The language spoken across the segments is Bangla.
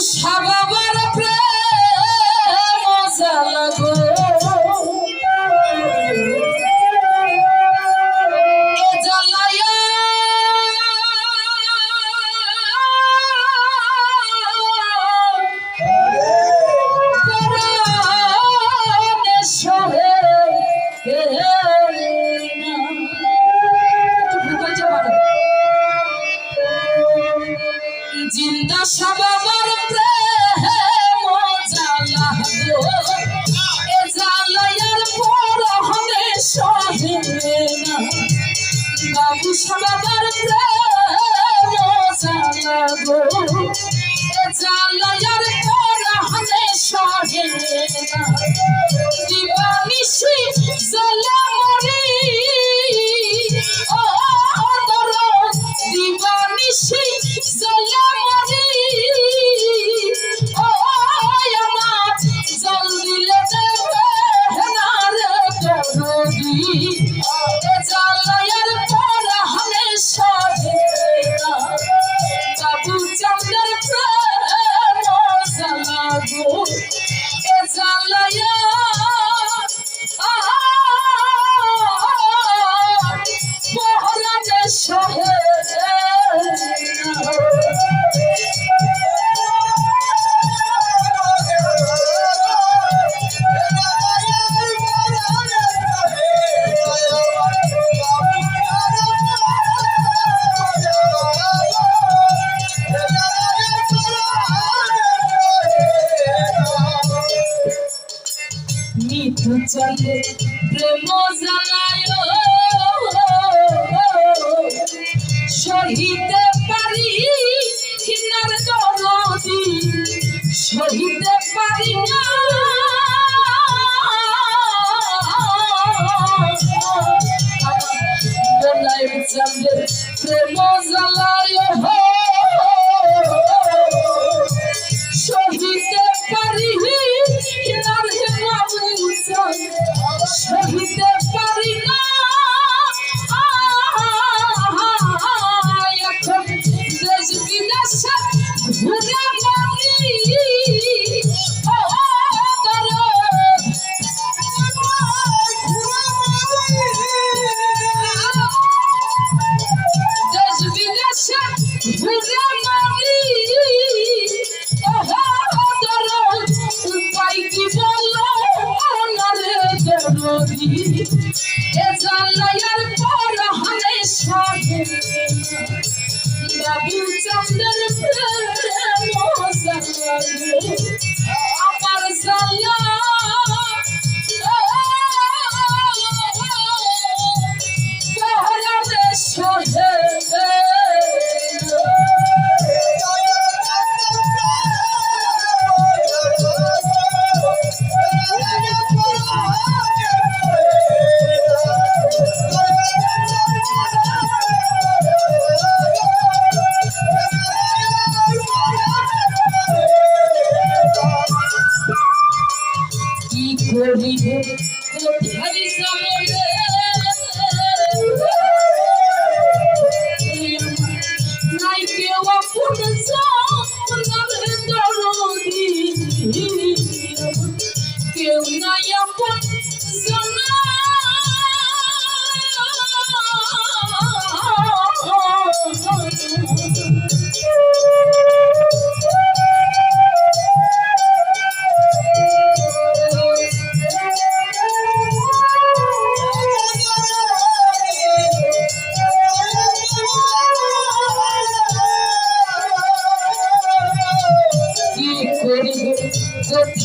সবাব চলে প্রেম জানায় সহিতে পারি সহিতে পারি না। প্রেম জ্বালায়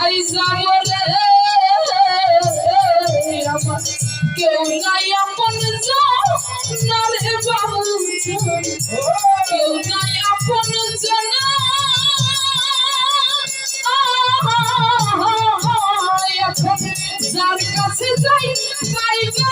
আইসা বলে কেউ নাই আপন জানা রে বাবু কেউ নাই আপন জানা যার কাছে যাই পাইবে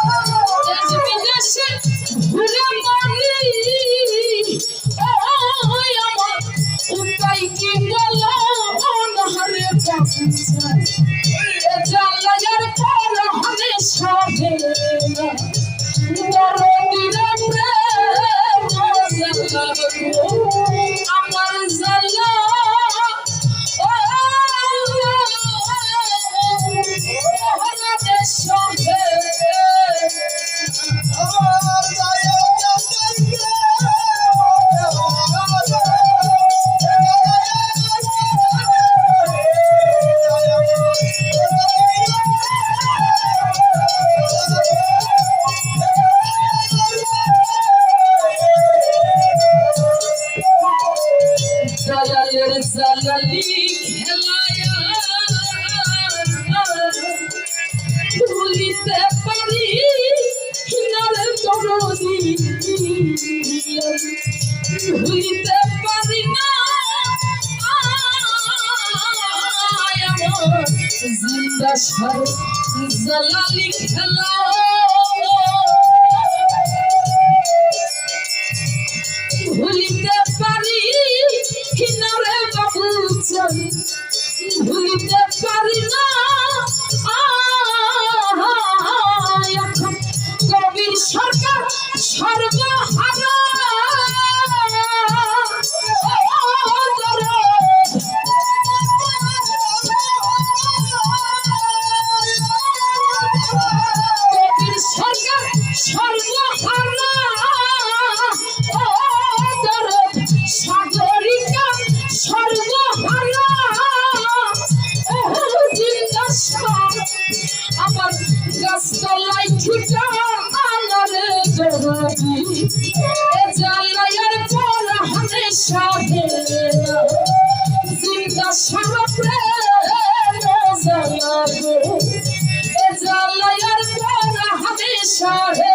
Thank you. ভুলিতে পারি না। জিন্দা সার জালালি খেলা। Oh.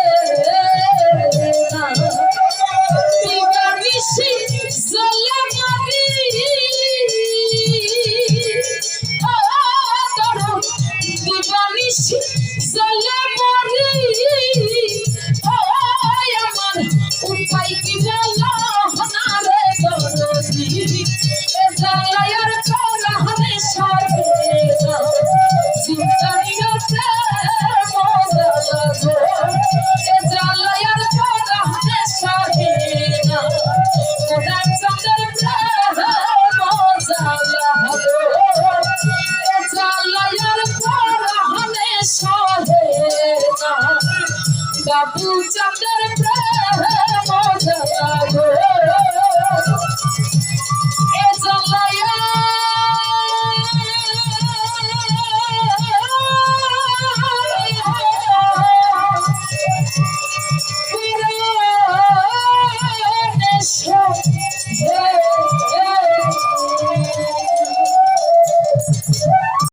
Don't